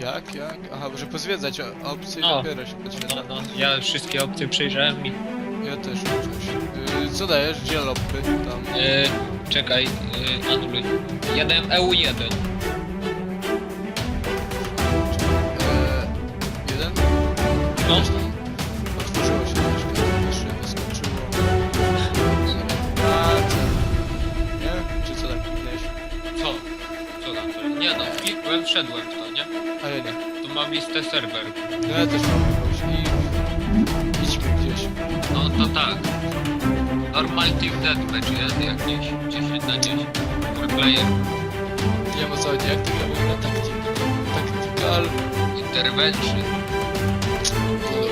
Jak, jak? Aha, może pozwiedzać o- opcje No. dopiero się No, podświetla. no, ja wszystkie opcje przejrzałem i... Ja też coś. Yy, co dajesz? Gdzie lopy? Tam. Yy, czekaj, yy, anuluj. Ja dałem EU1. Eee, jeden? No. Coś tam Otworzyło się coś, jeszcze wyskoczyło. A, co? Nie? Czy co tam? Co? Co tam? Nie no, klikłem, wszedłem w listę serwer. No ja też mam jakąś i... Idźmy gdzieś. No to tak. Normal Team Deathmatch jest jakieś 10 na 10. Full player. Nie wiem o co chodzi, jak to gramy na taktik. Tactical... Intervention. No.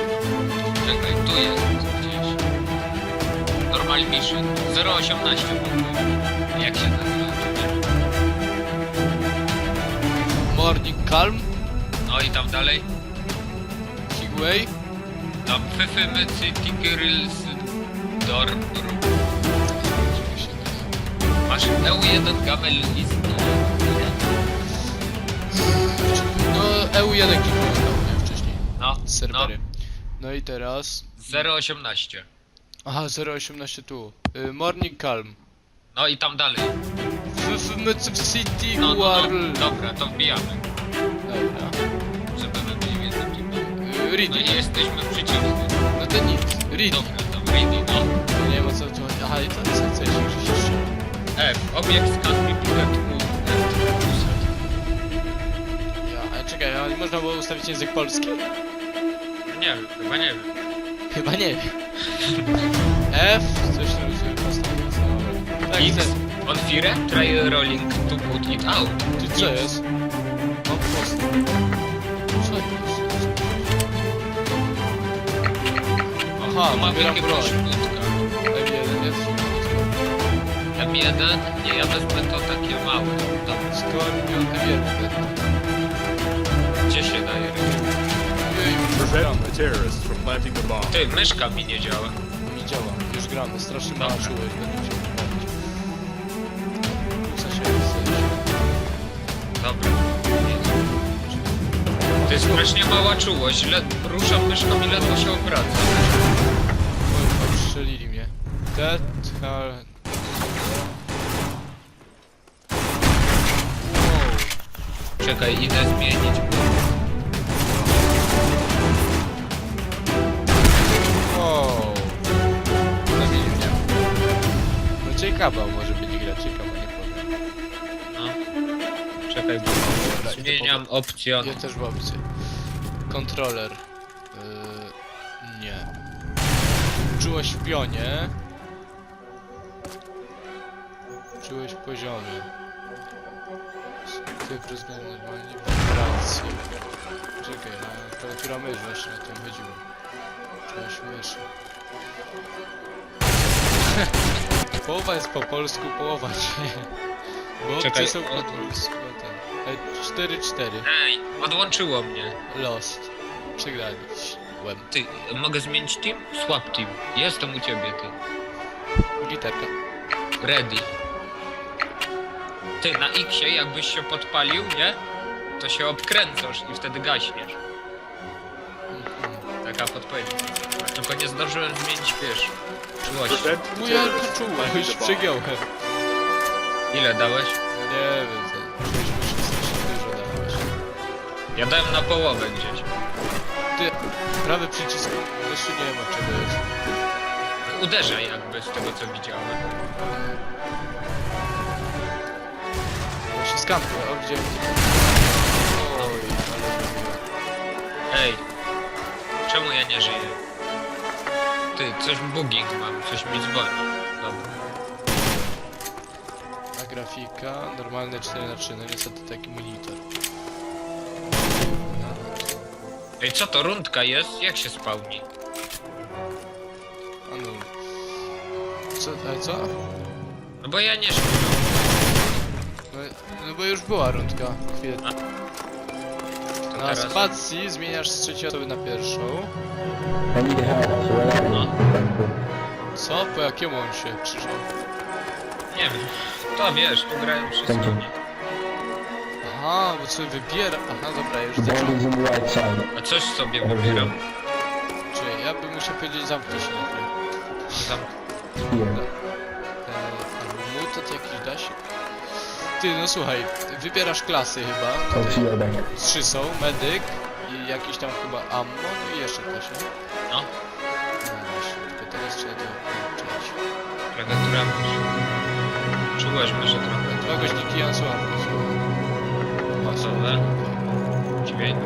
Czekaj, tu jest gdzieś. Normal Mission. 0.18 punktów. Jak się nazywa? Morning Calm, No i tam dalej. Higway, Tam Fyfy City Grills Dorm. Masz EU1 Gamel List. no EU1 kliknąłem tam, nie, wcześniej, No, serwery. No i teraz... no. 0.18. Aha, 0.18 tu. Y, Morning Calm. No i tam dalej. FFMC City No, no, no. World. Dobra, to wbijamy. Dobra. Y, Ready. No i jesteśmy przeciwni. No to nic. Ready. Dobra, to ready, no. Nie wiem o co tu chodzi. Aha, i to jest się że się strzela. F. Obiekt scan repeated movement. Ja, a czekaj, a nie można było ustawić język polski? Nie wiem, chyba nie wiem. Chyba nie wiem. F, coś tam sobie postawię. co? Tak, X. chcę. On fire? Try rolling to put it out. Ty co jest? Mam post. Co jest? Aha, tu mamy wybieram broń. szkódka. M1 jest. M1? Nie, ja wezmę to takie małe. Tam, Skorpion M1. gdzie się daje? Jej, już Prevent gramy. the terrorists from planting the bomb. Ty, myszka mi nie działa. Mi działa. Już gramy. Strasznie mała Dobra. czułość. Będę musiał? Dobra. To jest strasznie mała czułość. Le ruszam myszką i ledwo się obraca. Strzelili mnie. Dead Hard. Wow. Czekaj, idę zmienić. Wow. Zabili mnie. No ciekawa może być gra, ciekawa, nie powiem. No. Czekaj, bo Dobra, idę zmieniam opcję. Ja też w opcję. Kontroler. Czułość w pionie. Czułość w poziomie. Cyfry względem normalnie wibracje. Czekaj, no, klawiatura mysz właśnie o tym chodziło. Czułość myszy. połowa jest po polsku, połowa nie. Bo opcje Czekaj, są po od- polsku. o ten. E, 4-4. Ej, odłączyło mnie. Lost. Ty, mogę zmienić team? Swap team. Jestem u ciebie, ty. Gitarka. Ready. Ty, na X jakbyś się podpalił, nie? To się obkręcasz i wtedy gaśniesz. Mhm. Taka podpowiedź. Tylko nie zdążyłem zmienić, wiesz, czułości. The Moja from czuła, już the bomb. przegiąłem. Ile dałeś? Nie wiem, za 6 dużo dałeś. Ja dałem na połowę gdzieś. Prawy przycisk jeszcze nie ma czego jest. Uderzaj jakby z tego co widziałem. Się skampuje, o gdzie? Oj, ale Ej, czemu ja nie żyję? Ty, coś bugging mam, coś mi dzwoni. Dobra. A grafika, normalne 4 na 3 no niestety taki monitor. Ej, co to, rundka jest? Jak się spawni? a no. Co, ale co? No bo ja nie śpię. No, no bo już była rundka, chwilę. A? Na teraz... spacji zmieniasz z trzeciej osoby na pierwszą. No, Co? Po jakiemu on się krzyżał? nie wiem. To wiesz, tu grają wszyscy. Nie? Aha, bo sobie wybiera. Aha, dobra, już The ball zacząłem. is on the right side. A coś sobie wybieram. Czy ja bym musiał powiedzieć zamknij się na chwilę. Zam... Here. Eee, mutat jakiś da się? Ty, no słuchaj, wybierasz klasy chyba. Talk to Tutaj your back. trzy są, medyk i jakiś tam chyba ammo, no i jeszcze ktoś, nie? No, No właśnie, tylko teraz trzeba to włączyć. klawiatura. Czułeś myszę trochę. Dwa goźniki ja sławki są. Masowe. Dźwięk.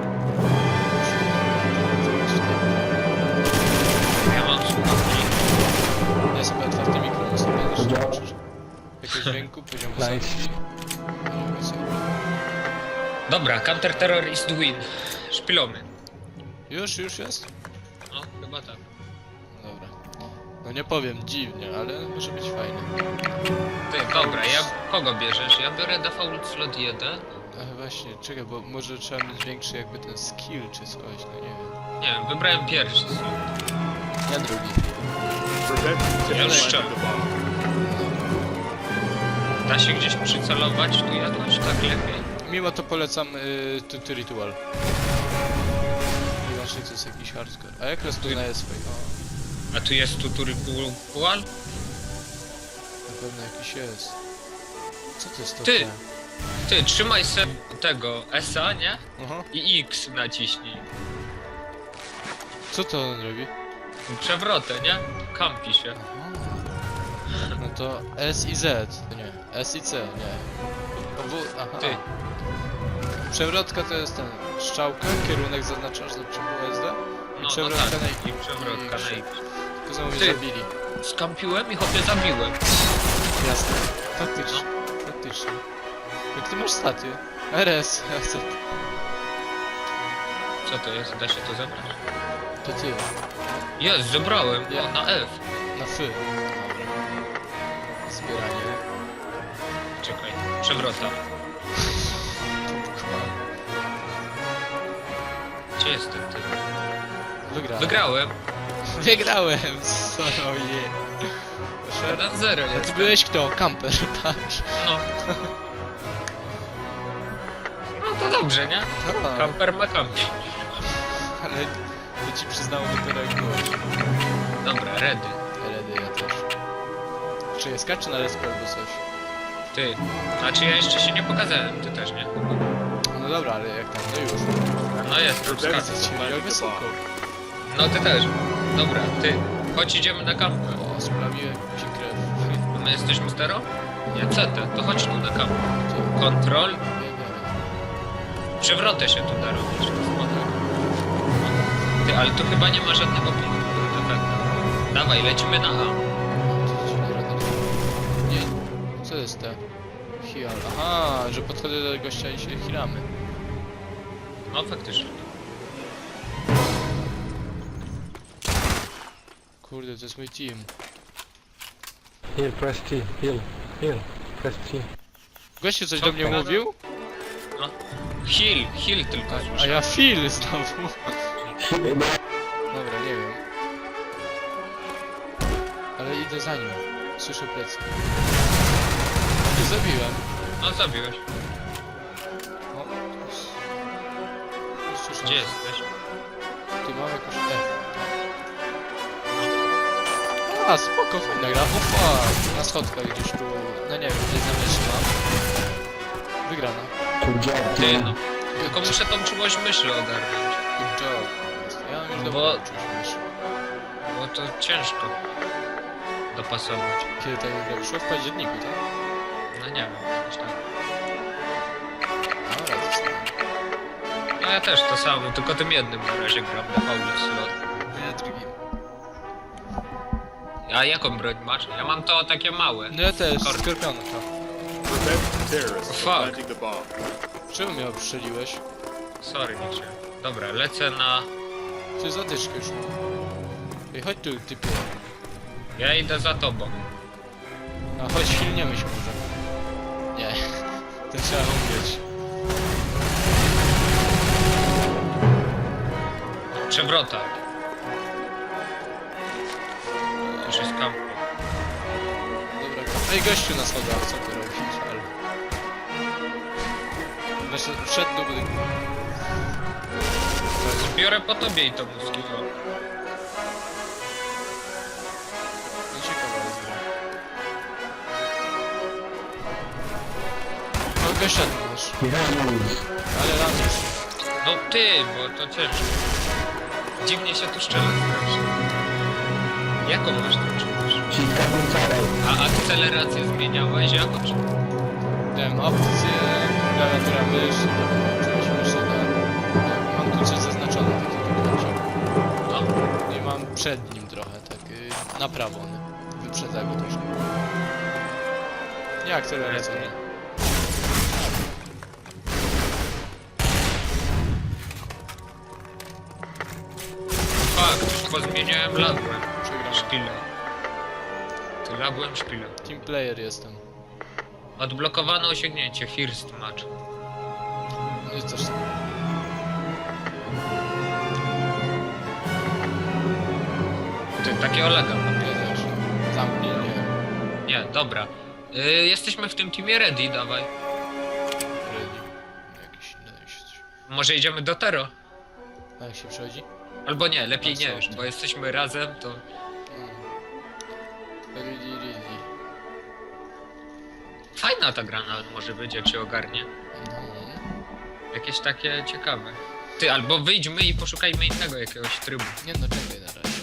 Ja mam słuchawki. Ja sobie otwarty mikrofon sobie też Dobra. zobaczysz. Jakiego dźwięku, poziom Nice. Dobra, counter terror is the win. Szpilony. Już, już jest? No, chyba tak. Dobra. No nie powiem, dziwnie, ale może być fajne. Ty, dobra, ja kogo bierzesz? Ja biorę default slot 1. Ale właśnie, czekaj, bo może trzeba mieć większy jakby ten skill czy coś, no nie wiem. Nie wiem, wybrałem pierwszy. Ja drugi. Ja bomb. Da się gdzieś przycelować tu jakoś tak lepiej? Mimo to polecam y, tu, tu Ritual. Inaczej to jest jakiś hardcore. A jak rozpoznaje swoje? O, A tu jest tutorial? na pewno jakiś jest. Co to jest to? Ty! Ty, trzymaj se tego SA, nie? Aha. I X naciśnij. Co to on robi? Przewrotę, nie? Kampi się. No to S i Z, to nie. S i C, nie. O, W, aha. Ty. Przewrotka to jest ten strzałka, kierunek zaznaczasz do czemu SD? No, no przewrotka tak. na I przewrotka na X. Tylko znowu mnie Ty. zabili. Skampiłem i chłopie zabiłem. Jasne. Faktycznie. Faktycznie. Jak ty masz staty? RS, chcę. Co to jest? Da się to zebrać? To ty. Jest, zebrałem. Ja. O, na F. Na. Dobra. Zbieranie. Czekaj. Przewrota. Gdzie jestem ty? Wygrałem. Wygrałem. Wygrałem! Proszę. 1-0 A jest. ty byłeś kto? Kamper, patrz. No. Dobrze, nie? No, Kamper ma kampi. ale to ci przyznało dopiero jak byłeś. Dobra, ready. Redy ja też. Czy jest czy na respo albo coś? Ty. Znaczy ja jeszcze się nie pokazałem, ty też nie? No dobra, ale jak tam, no już. No jest, skaczę. from Jak wysoko. No ty też. Dobra, ty. Chodź idziemy na kampę. O, sprawiłem ci krew. My jesteśmy stero? Nie, CT. To chodź tu na. Gdzie? Kontrol. Przewrotę się tu da robić. Ty, ale tu chyba nie ma żadnego punktu efektu. Dawaj, lecimy na A. Nie co jest te? Heal. Aha, że podchodzę do gościa i się healamy. No faktycznie. Kurde, to jest mój team. Here, press T. Heal. Heal. Press T. Gościu coś Co do mnie mówił? No. Heal, heal tylko A, słyszę. ja feel znowu. Dobra, nie wiem. Ale idę za nim. Słyszę plecy. Nie zabiłem. No zabiłeś. O. Słyszę. Gdzie jesteś? Tu mam jakąś F. A, spoko, fajna gra. Fuck, na schodkach gdzieś tu, no nie wiem, gdzieś na myszy mam. Wygrana. Good job, Ty no. Tylko muszę tą czułość myszy ogarnąć. Good job. Ja mam już Bo- dobrą myszy. Bo to ciężko dopasować. Kiedy ta gra wyszła? W październiku, tak? No nie wiem, jakoś tak. Dobra, to samo. No ja też to samo, tylko tym jednym na razie gram na faulu slot. Ja drugim. A jaką broń masz? Ja mam to takie małe. No ja też, Kor- skorpionka. Prevent terrorists Fuck. from planting the bomb. Czemu mnie obstrzeliłeś? Sorry, nie chciałem. Dobra, lecę na... Ty zadyszkę już mam. Ej, chodź tu, typie. Ja idę za tobą. A chodź, hilniemy się może. Nie, to trzeba umrzeć. Przewrota. Już jest kamp. Dobra, ej gościu na schodach, co ty Weszedł, wszedł do budynku. Zbiorę po tobie i to moskito. No ciekawe jest. No wyszedł już. Ale latasz. No ty, bo to ciężko. Dziwnie się tu strzela strasznie. Jaką masz tam czujesz? A akcelerację zmieniałeś jako czy? Wiem, opcje, klawiatura mysz, czegoś myszy, tak. Mam tu coś zaznaczone, tu kręci. No, I mam przed nim trochę, tak y, na prawo, nie? Wyprzedza go troszkę. Nie akceleracja, nie. fakt, pozmieniałem labłem. Przegrałem. Szpilę. To labłem szpilę. Team player jestem. Odblokowano osiągnięcie, first match. No i tam. Ty, takie olega mam. Zamknij, nie. Nie, dobra. Y, jesteśmy w tym teamie ready, dawaj. Ready. Jakiś, coś. Może idziemy do Tero? A jak się przechodzi? Albo nie, lepiej A nie co już, ty? bo jesteśmy razem, to... Fajna ta gra nawet może być, jak się ogarnie. No. Jakieś takie ciekawe. Ty, albo wyjdźmy i poszukajmy innego jakiegoś trybu. Nie no, czekaj na razie.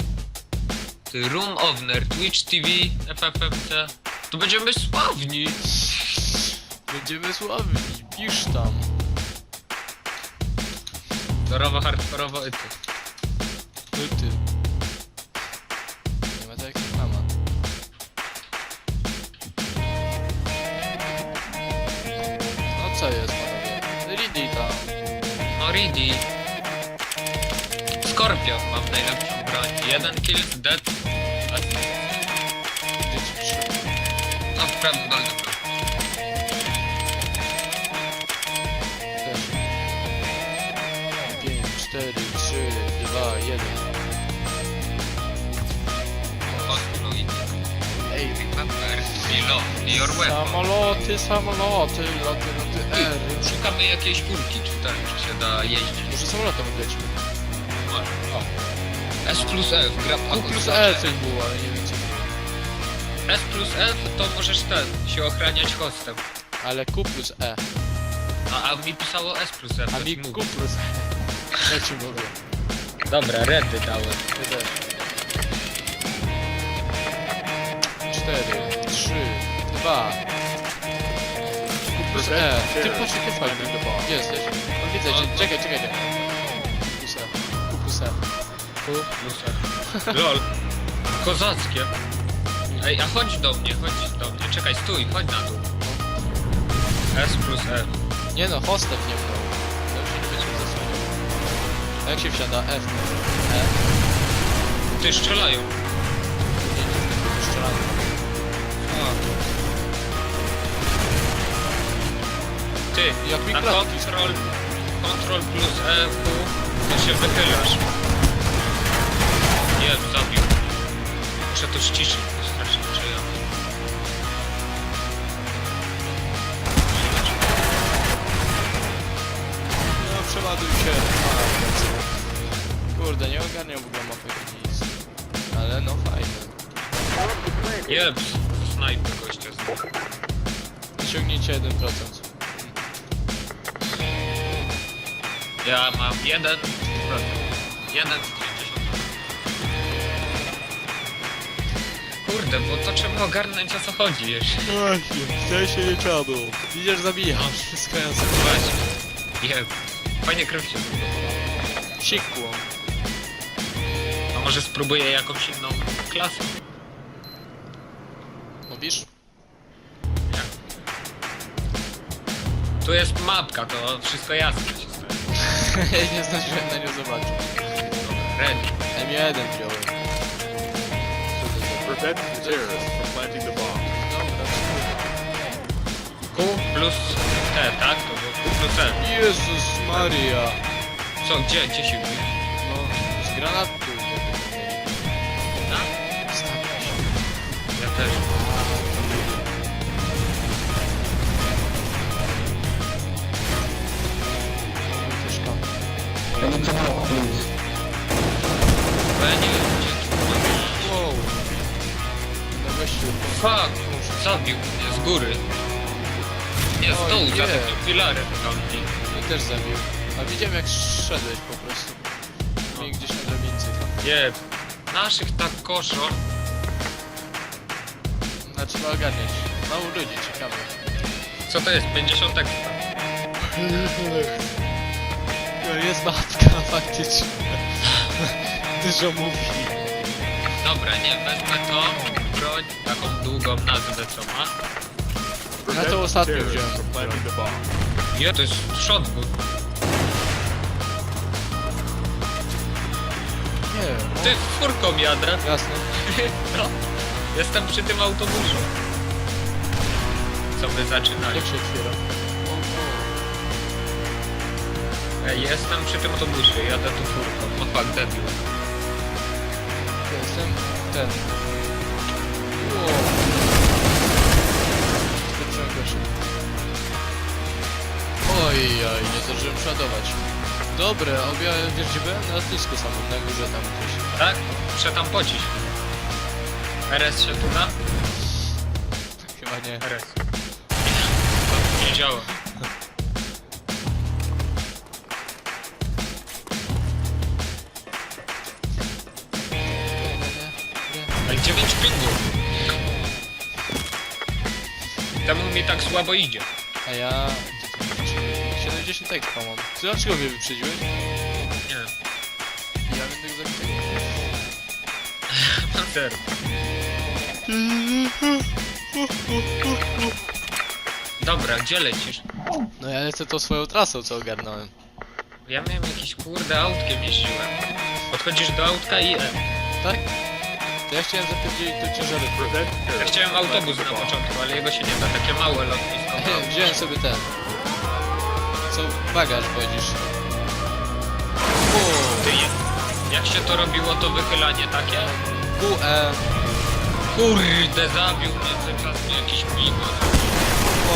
Ty, Room Owner, Twitch TV, FFMC. Tu będziemy sławni. Będziemy sławni, pisz tam. Zorowo, hardkorowo i. Ty, Scorpion mam najlepszą broń. Jeden kill, dead. ci przyszedł? No w prawym dolnym rogu. Też. 5, 4, 3, 2, 1. Ostro i Ej, remember, below, your weapon. samoloty, samoloty, loty, loty, R. Szukamy jakiejś czy tak, czy się da jeździć. Może samolotem odlećmy. S plus F, gra Q plus E coś było, ale nie wiem co było. S plus F to możesz ten, się ochraniać hostem. Ale Q plus E. A, a mi pisało S plus F. A to mi ci Q mówię. plus E. Ja ci mówię. Dobra, redy dałem. Ty też. 4, 3, 2. Q plus E. Ty patrz jakie fajne. Gdzie jesteś? No widzę cię. Czekaj, czekaj, czekaj. Q plus E. Q plus E. Q plus F. Lol. Kozackie. Ej, a chodź do mnie, chodź do mnie. Czekaj, stój, chodź na dół. S plus F. Nie no, hostem nie mną. To już nie będziemy zasłaniał. A jak się wsiada? F. E. Ty strzelają. Nie, nie, nie, strzelamy. Ty, Jak na klatki control, control plus E, Q, to się wychylasz. Nie, zabił. Muszę to ściszyć, bo strasznie przejadę. No przeładuj się. Kurde, nie ogarniam w ogóle mapy nic. Ale no fajne. Jeps, snajper gościa Osiągnięcie 1%. Ja mam jeden, jeden Kurde, bo to trzeba ogarnąć o co chodzi jeszcze. Właśnie, wcale się nie trzeba było. Widzisz, zabijasz. Wszystko jasne. Właśnie. Jeb. Fajnie krew się zbudowała. Sikło. A może spróbuję jakąś inną klasę? Mówisz? Tu jest mapka, to wszystko jasne się staje. nie zdążyłem na nią zobaczyć. Ready. M1 wziąłem. Prevent the terrorists from planting the bomb. Q plus T, tak? To było Q plus T. Jezus Maria. Co, gdzie, gdzie się bije? No, z granatu. Na? Stawia się. Ja też. Bo ja nie wiem, gdzie tu Fuck, zabił mnie z góry. Nie, z Oj, dołu, nie. takim filarem tamty. Mnie też zabił. A widziałem jak szedłeś po prostu. I gdzieś na drabince tam. Nie, naszych tak koszą. No trzeba ogarniać. Mało ludzi, ciekawe. Co to jest? 50 tak? No jest matka, faktycznie. Dużo mówi. Dobra, nie, wezmę to, broń, taką długą nazwę co ma. Ja to ostatnio wziąłem. from planting the bomb. Ja to jest shotgun. Nie, Ty furką jadę. jasne. No, jestem przy tym autobusie. Co my zaczynali? Jak się otwiera? Ej, jestem przy tym autobusie, jadę tu furką. O fuck, debil. Ja Jestem ten. Wow. Skoczyłem go szybko. Oj, oj, nie zdążyłem przeładować. Dobre, gdzie byłem? Na lotnisku samym, na górze tam gdzieś. Tak? Muszę tam pocić. RS się tu da? Chyba nie. RS. Nie działa. Ale 9 pingów. Temu mi tak słabo idzie. A ja... 70 tak mam. Ty dlaczego mnie wyprzedziłeś? Nie. Ja będę zabity. Panter. Dobra, gdzie lecisz? No ja lecę tą swoją trasą, co ogarnąłem. Ja miałem jakiś kurde autkiem jeździłem. Podchodzisz do autka i E. Tak? To ja chciałem zapierdzielić to ciężarówkę. Prevent Ja chciałem autobus na początku, ale jego się nie da, takie małe lotnisko. Wziąłem sobie ten. Co bagaż wodzisz. O, Ty, jak się to robiło, to wychylanie takie? QE. Kurde, zabił mnie ten czas jakiś migo.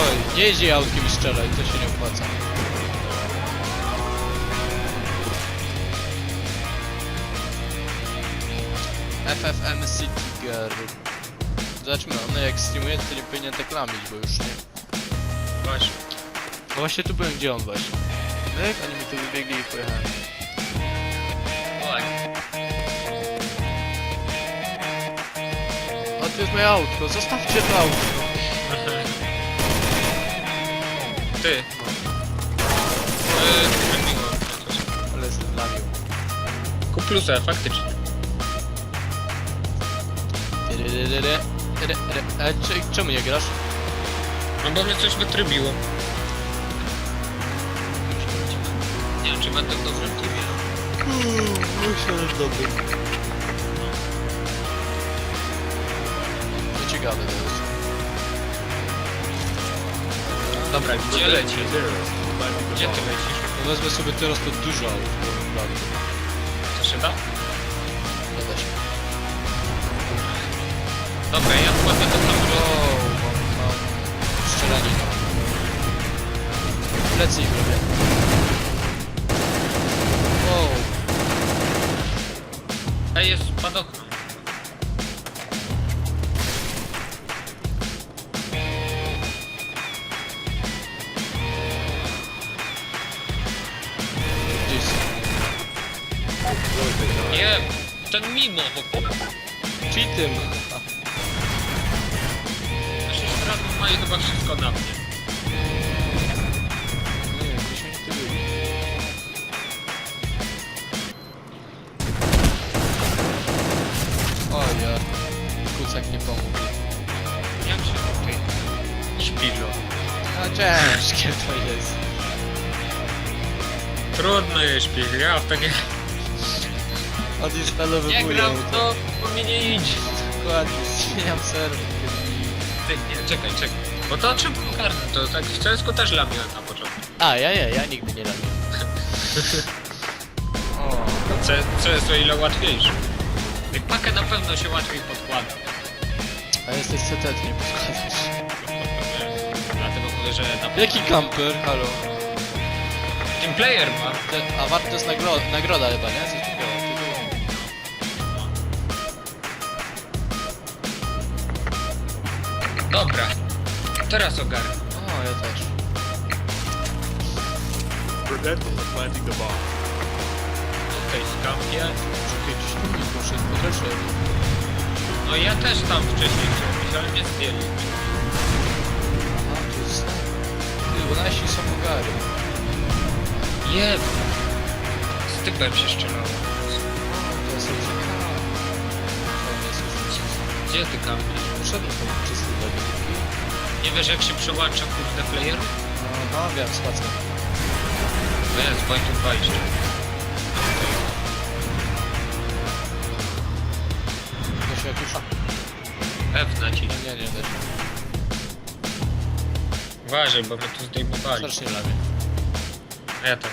Oj, nie jeździ autkiem strzelaj, to się nie opłaca. FFM City Girl. Zobaczmy, ona jak streamuje, to nie powinien tak lamić, bo już nie. Właśnie. No właśnie tu byłem, gdzie on właśnie. No jak oni mi tu wybiegli i pojechałem. Oj. O, to jest moje autko, zostawcie to autko. Ty. Eee. Ale jestem lamił. Kup plusę, Tyryryryry. Tyry, tyry. E, czy- czemu nie grasz? No bo mnie coś wytrybiło. Nie wiem, czy będę w dobrym teamie. Myślę, że dobry. To ciekawe to jest. Dobra, gdzie the Gdzie ty lecisz? No wezmę sobie teraz to dużo aut. Bardzo. To się da? Dobra, ja wchodzę do O, samolotu. mam, mam szczelaninę. Plecy ich robię. Wow. Ej, jest spadochron. Gdzieś. Nie, ten mimo w ogóle. Cheatem. Nasze mają chyba wszystko na mnie. Nie wiem, gdzieś oni tu byli. O ja. Kucak nie pomógł. Jak się tutaj śpilo? A ciężkie to jest. Trudno je śpić, ja w takie... Nie Odinstalowywuję gram to. bo mi nie idzie. Dokładnie, zmieniam serwer. Ty, nie, czekaj, czekaj. Bo to trzeba ogarnąć, to tak w CSGO też lamiłem na początku. A, ja, ja, ja nigdy nie robię. o, C, CS o ile łatwiejsze. Tej pakę na pewno się łatwiej podkłada. a jesteś CT, ty nie podkładasz. Dlatego mówię, że na Jaki kamper? Halo. Tym player ma. Te- A warto jest nagro nagroda chyba, nie? Coś takiego. Dobra. Teraz ogarnę. O, ja też. Prevent them from planting the bomb. Okej. Czekaj, gdzieś tu nie poszedł, podeszedł. No ja też tam wcześniej chciałem ale mnie zdjęli. A, tu jest... Ty, bo nasi są ogary. Jeb. Z typem się strzelało. To jest. Gdzie ty kampisz? potrzebny ten czysty debil. Nie wiesz jak się przełącza kurde player? No, no wiem, spację. To jest 2 to 2 jeszcze. To się jakiś... F naciśnij. Nie, nie, nie. Uważaj, bo mnie tu zdejmowali. Strasznie lepiej. Ja też.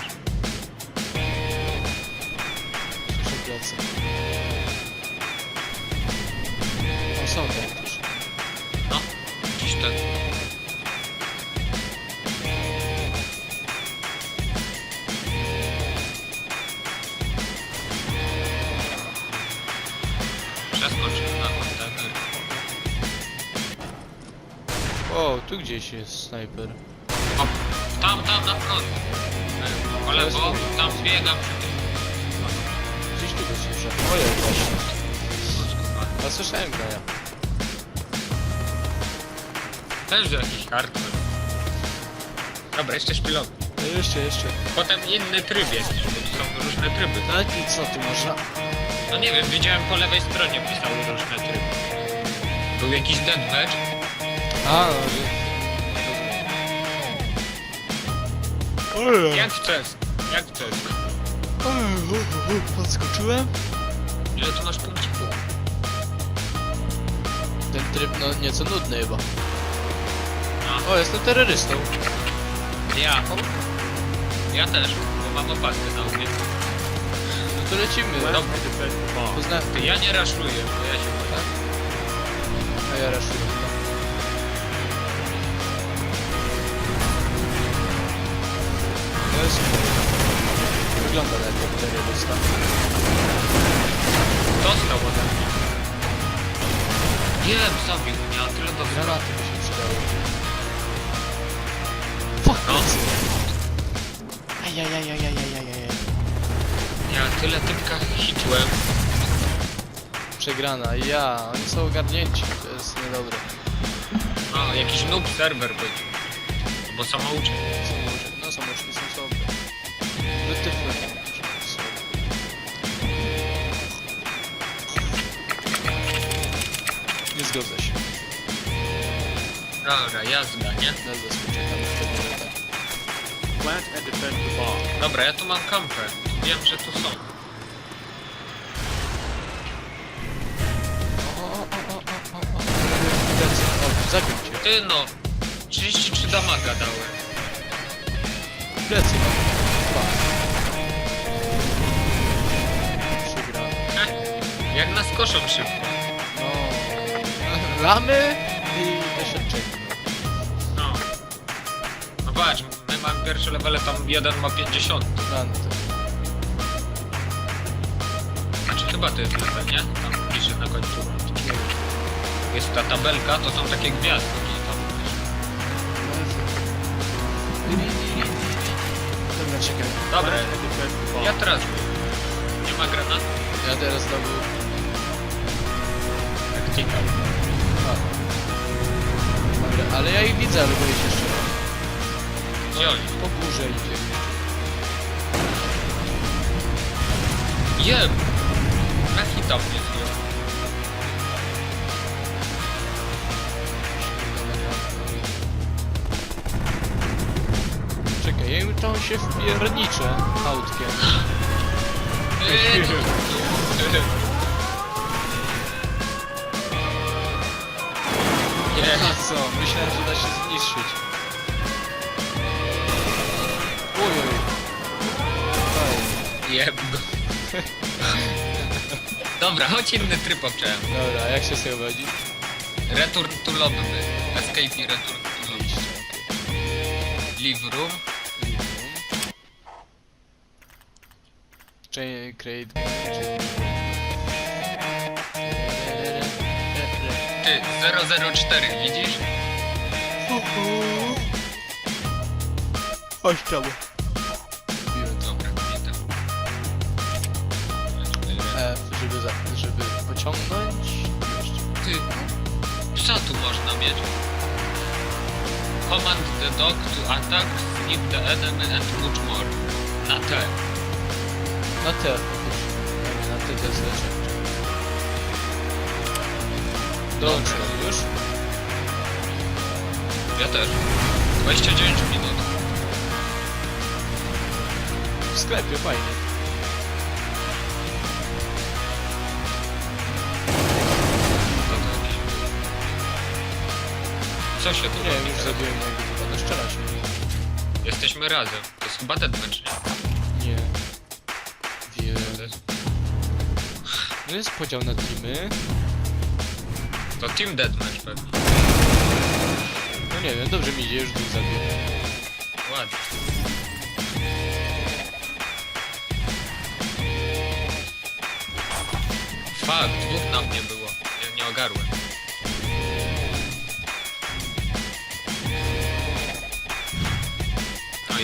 Przy plecy. O, są te. Przeskoczył na kontener. O, tu gdzieś jest snajper. O, tam, tam, na. E, Po lewo, tam biegam przy tym. Gdzieś tu go słyszę. Ojej, właśnie. A słyszałem graja. Też jakiś hardcore. Dobra, jeszcze szpilot. No jeszcze, jeszcze. Potem inny tryb jest, bo są różne tryby. No i co tu można? No nie wiem, widziałem po lewej stronie pisały różne tryby. Był jakiś deathmatch. A, no, Jak w CES? Jak w CES? Podskoczyłem? Ile tu masz punkcików? Ten tryb, no nieco nudny chyba. O, jestem terrorystą. ja. Ja też, bo mam opaskę na łbie. No to lecimy. No, pozna... Ja nie raszuję, bo ja się boję. A ja raszuję. To jest... Wygląda jak terrorysta. Dostał ode mnie. Jem, zabił mnie, a tyle do Granaty by się przydały. Noc. Ajajajajajajajaj. Ja tyle typka hitłem. Przegrana, ja. Oni są ogarnięci, to jest niedobre. No, jakiś noob serwer będzie. Bo samouczek. Samouczek, no samouczki są sobie. Wytyfne. Nie zgodzę się. Dobra, jazda, nie? Jazda, czekamy. Plant and defend the bomb. Dobra, ja tu mam kampę. Wiem, że tu są. O, o, o, o, o, o, o. Plecy, o, zabił cię. Ty no, 33 damaga dałem. Plecy mam. Heh, Jak nas koszą szybko. No. Lamy i doświadczenie. No. No patrz, mamy pierwsze levele, tam jeden ma 50. Rany to. Znaczy chyba to jest level, nie? Tam bliżej na końcu. Jest ta tabelka, to są takie gwiazdki. Dobra, czekaj. Dobra, ja teraz Nie ma granat? Ja teraz znowu... Taktika. A. Dobra, ale ja ich widzę, ale boję się. Gdzie oni? Po górze idzie. Jem! Na hita mnie zdjął. Czekaj, ja im to się wpierniczę autkiem. Eee, Nie, A co? Myślałem, że da się zniszczyć. Go. Dobra, chodź inny tryb obczałem. Dobra, jak się tego chodzi? Return to lobby. Escape i return to lobby. Leave room. Chain, create... Ty, 004, widzisz? Chodź żeby, za, żeby pociągnąć. Ty, psa tu można mieć. Command the dog to attack, snip the enemy and much more. Na T. Na T. Na T to jest leczenie. Dołączyłem już. Ja też. 29 minut. W sklepie, fajnie. Co się tu Nie wiem, robi już zabiłem mojego chyba, szczera się. Jesteśmy razem. To jest chyba deathmatch, nie? Nie. To jest, No jest podział na teamy. to team deathmatch pewnie. No nie wiem, dobrze mi idzie, już dwóch zabiję. Ładnie. Fakt, dwóch na mnie było. Ja nie ogarłem.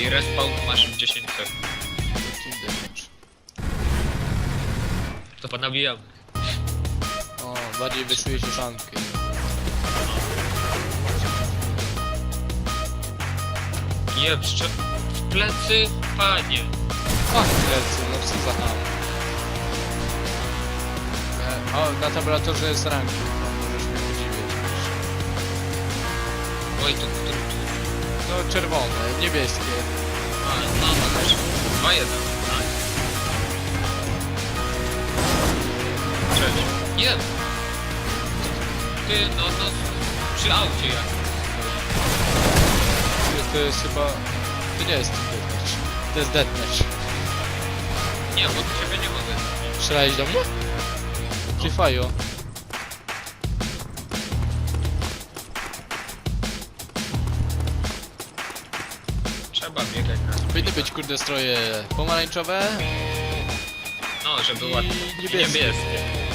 I respawn masz w 10 sekund. To. To ponabijamy. O, bardziej wyczuję się szankę. Jebszcze. W plecy, panie. Ach, plecy, no co za ham. E, o, na tabulatorze jest ranking, no, możesz mnie podziwiać. Oj, tu, tu, czerwone, niebieskie. A, no, no też. 2-1. Nice. Cześć. Jeb. Ty, no, no, przy aucie jak. To jest chyba... To nie jest deathmatch. To jest deathmatch. Nie, bo do ciebie nie mogę. Strzelałeś do mnie? Czy fajo? Powinny być kurde stroje pomarańczowe. No, żeby ładnie. niebieskie. I niebieskie. To